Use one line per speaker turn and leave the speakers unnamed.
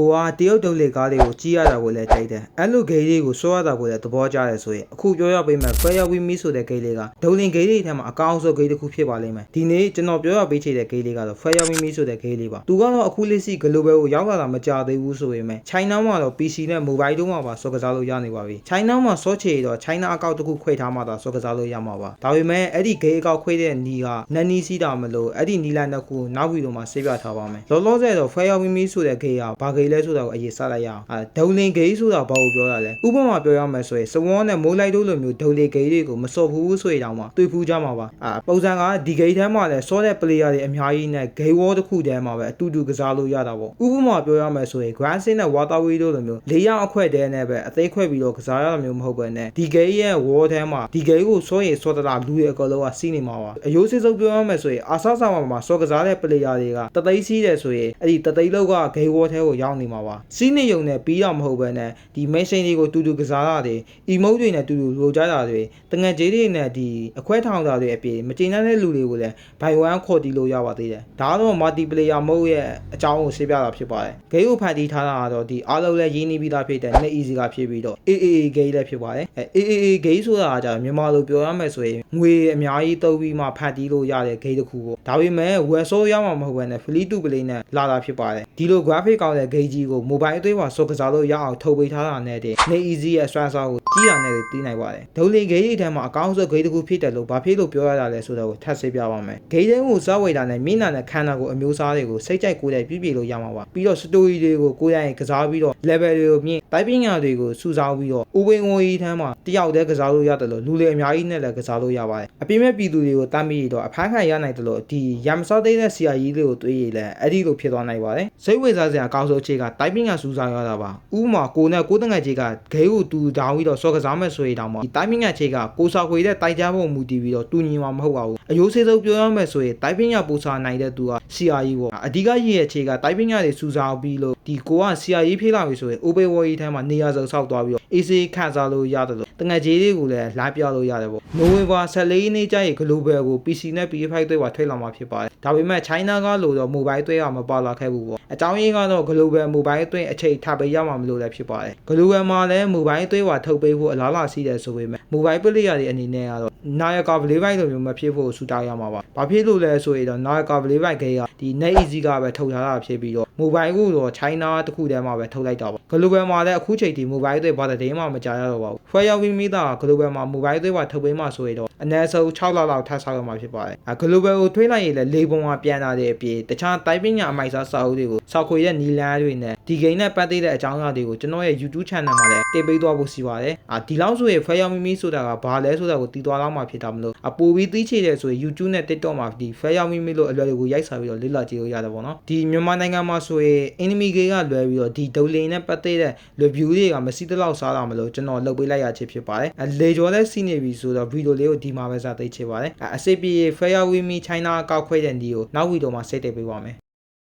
ကိုကတရုတ်ဒုံလေကားလေးကိုကြီးရတာကိုလည်းကြိုက်တယ်အဲ့လိုဂိမ်းလေးကိုစောရတာကိုလည်းသဘောကျတယ်ဆိုရင်အခုပြောရပေးမယ် Fire We Me ဆိုတဲ့ဂိမ်းလေးကဒုံလင်ဂိမ်းလေးထဲမှာအကောင်းဆုံးဂိမ်းတစ်ခုဖြစ်ပါလိမ့်မယ်ဒီနေ့ကျွန်တော်ပြောရပေးချင်တဲ့ဂိမ်းလေးကတော့ Fire We Me ဆိုတဲ့ဂိမ်းလေးပါသူကတော့အခုလေးစီ global ကိုရောက်လာတာမကြသေးဘူးဆိုရင်မယ် China မှာတော့ PC နဲ့ mobile တို့မှာပါစောကစားလို့ရနေပါပြီ China မှာစောချေတော့ China အကောင့်တစ်ခုခွဲထားမှသာစောကစားလို့ရမှာပါဒါပေမဲ့အဲ့ဒီဂိမ်းအကောင့်ခွဲတဲ့နီးကနန်နီစီးတာမလို့အဲ့ဒီနီလာနှစ်ခုနောက်ဗီဒီယိုမှာဆေးပြထားပါမယ်လောလောဆယ်တော့ Fire We Me ဆိုတဲ့ဂိမ်းကဘာဂိမ်းလဲဆိုတာကိုအရေးစလိုက်ရအောင်အဲဒုံလင်ဂိမ်းဆိုတာဘာကိုပြောတာလဲဥပမာပြောရမယ်ဆိုရင်စဝေါနဲ့မိုးလိုက်တို့လိုမျိုးဒုံလင်ဂိမ်းတွေကိုမစော့ဘူးဆိုရင်တောင်မှတွေ့ဖူးကြမှာပါအဲပုံစံကဒီဂိမ်းထဲမှာလည်းစောတဲ့ player တွေအများကြီးနဲ့ game wall တစ်ခုတည်းမှာပဲအတူတူကစားလို့ရတာပေါ့ဥပမာပြောရမယ်ဆိုရင် Grand Sin နဲ့ Waterway တို့လိုမျိုး၄ရောက်အခွက်တည်းနဲ့ပဲအသေးခွက်ပြီးတော့ကစားရတာမျိုးမဟုတ်ပဲနဲ့ဒီ game ရဲ့ wall ထဲမှာဒီ game ကိုစောရင်စောတတာလူတွေအကောင်လုံးကစီးနေမှာပါအယိုးစစ်စုပ်ပြောရမယ်ဆိုရင်အာဆာဆာမှာမှာစောကစားတဲ့ player တွေကတသိန်းစီးတယ်ဆိုရင်အဲ့ဒီတသိန်းလောက်က game wall ထဲကိုရောက်နေမှာပါစီးနေုံနဲ့ပြီးတော့မဟုတ်ပဲနဲ့ဒီ mission တွေကိုတူတူကစားတာတွေ emote တွေနဲ့တူတူလိုကြတာတွေတငယ်ကြီးတွေနဲ့ဒီအခွဲထောင်တာတွေအပြင်မကျေနပ်တဲ့လူတွေကိုလည်း by one ခေါ်တီးလို့ရပါသေးတယ်ဒါကတော့ multiplayer mode ရဲ့အကြောင်းကိုရှင်းပြတာဖြစ်ပါတယ် game ကိုဖန်တီးထားတာကတော့ဒီအားလုံးလည်းရင်းနှီးပြီးသားဖြစ်တဲ့ net easy ကဖြစ်ပြီးတော့ AAA game လည်းဖြစ်ပါတယ်အဲ AAA game ဆိုတာကကြာမြန်မာလိုပြောရမယ်ဆိုရင်ငွေအများကြီးသုံးပြီးမှဖန်တီးလို့ရတဲ့ game တစ်ခုပေါ့ ဒါပေမဲ့ဝယ်ဆိုးရမှာမဟုတ်ဘဲနဲ့ free to play နဲ့လာတာဖြစ်ပါတယ်ဒီလို graphic ကောင်းတဲ့ game ကြီးကို mobile အသွေးပါစောကစားလို့ရအောင်ထုတ်ပေးထားတာနဲ့တည်း net easy ရဲ့ sponsor ကိုကြီးတာနဲ့သိနိုင်ပါတယ်ဒုလီ game တွေထဲမှာအကောင်းဆုံး game တစ်ခုဖြစ်တယ်လို့ဘာဖြစ်လို့ပြောရတာလဲဆိုတော့ကိုထပ်ဆေးပြပါမယ် game တွေကိုစဝေတာနဲ့မျက်နှာနဲ့ခန္ဓာကိုယ်အမျိုးအစားတွေကိုစိတ်ကြိုက်ကိုယ်တိုင်ပြည့်ပြည့်လို့ရမှာပါပြီးတော့ story တွေကိုကိုယ်တိုင်ကစားပြီးတော့ level တွေကိုမြင့်တိုက်ပညာတွေကိုစုဆောင်းပြီးတော့ဥပင်ငွေထမ်းမှာတယောက်တည်းကစားလို့ရတယ်လို့လူတွေအများကြီးနဲ့လည်းကစားလို့ရပါတယ်အပြည့်မဲ့ပြည်သူတွေကိုတမ်းပြီးတော့အဖမ်းခံရနိုင်တယ်လို့ဒီရမ်စောသေးတဲ့ဆရာကြီးလေးကိုတွေးရည်လဲအဲ့ဒီလိုဖြစ်သွားနိုင်ပါတယ်စိတ်ဝင်စားစရာအကောင်းဆုံးအခြေကတိုက်ပညာစုဆောင်းရတာပါဥပမာကိုနဲ့ကိုတငယ်ကြီးကဂဲကိုတူတောင်းပြီးတော့စောကစားမဲ့ဆိုရင်တောင်မှဒီတိုက်ပညာအခြေကကိုစာခွေတဲ့တိုက်ကြဖို့မူတည်ပြီးတော့တူညီမှာမဟုတ်ပါဘူးအယိုးစေးစုပ်ပြောရမယ်ဆိုရင်တိုက်ပညာပူစာနိုင်တဲ့သူကဆရာကြီးပေါ့အဓိကရည်ရဲ့အခြေကတိုက်ပညာတွေစုဆောင်းပြီးလို့ဒီကိုကဆရာကြီးဖြစ်လာပြီဆိုရင် OP War ကြီးထဲမှာနေရာစုံဆောက်သွားပြီးတော့ AC ခန့်စားလို့ရတယ်လို့တငယ်ကြီးတွေကိုလည်းလာပြလို့ရတယ်ပေါ့နိုဝင်ဘာ14ရက်နေ့ကျရင် Global ကို PC နဲ့ PS5 တွေပါထွက်လာမှာဖြစ်ပါတယ်ဒါပေမဲ့ China ကလို့တော့ mobile တွေကမပါလာခဲ့ဘူးပေါ့အကြောင်းရင်းကတော့ Global mobile အသွင်းအချိန်ထပ်ပေးရမှာမလို့လည်းဖြစ်ပါတယ် Global မှာလည်း mobile အသွင်းပါထုတ်ပေးဖို့အလားအလာရှိတယ်ဆိုပေမဲ့ mobile player တွေအနေနဲ့ကတော့နာယကာ play by လိုမျိုးမဖြစ်ဖို့ဆူတောင်းရမှာပါဘာဖြစ်လို့လဲဆိုရင်တော့နာယကာ play by ဂိမ်းကဒီ net easy ကပဲထုတ်ထားတာဖြစ်ပြီးတော့ mobile ကိုတော့ China တခုတည်းမှာပဲထုတ်လိုက်တာပါ Global မှာလည်းအခုချိန်ထိ mobile တွေဘာတဲ့မှမကြားရတော့ပါဘူး Fire Wing မိတာ Global မှာ mobile တွေပါထုတ်ပေးမှဆိုရင်တော့အနည်းဆုံး6လလောက်ထပ်ဆောက်ရမှာဖြစ်ပါတယ်အဲ Global ကိုထွေးလိုက်ရင်လည်းလေပုံမှာပြန်လာတဲ့အပြင်တခြားတိုင်းပညာအမိုက်စားစာအုပ်တွေကိုစောက်ခွေရဲ့နီလန်းတွေနဲ့ဒီဂိမ်းနဲ့ပတ်သက်တဲ့အကြောင်းအရာတွေကိုကျွန်တော်ရဲ့ YouTube channel မှာလည်းတင်ပေးသွားဖို့ရှိပါတယ်အာဒီလောက်ဆိုရင် Fire Wing မိဆိုတာကဘာလဲဆိုတာကိုတည်သွားတော့မှဖြစ်တာမလို့အပူပြီးသိချေတယ်ဆိုရင် YouTube နဲ့ TikTok မှာဒီ Fire Wing မိလို့အလွယ်တကူရိုက်စားပြီးတော့လေ့လာကြည့်လို့ရတယ်ပေါ့နော်ဒီမြန်မာနိုင်ငံမှာဆိုရင် enemy game ကလွယ်ပြီးတော့ဒီဒုလင်နဲ့ပတ်သက်တဲ့ review တွေကမရှိသလောက်စားတာမလို့ကျွန်တော်လုပ်ပေးလိုက်ရချင်ဖြစ်ပါတယ်အလေကျော်လည်းစီးနေပြီဆိုတော့ဗီဒီယိုလေးကိုဒီမှာပဲစသိချင်ပါတယ်အအစစ်ပြေ Fire With Me China ကောက်ခွဲတဲ့ဒီကိုနောက်ဗီဒီယိုမှာဆက်တက်ပေးပါမယ်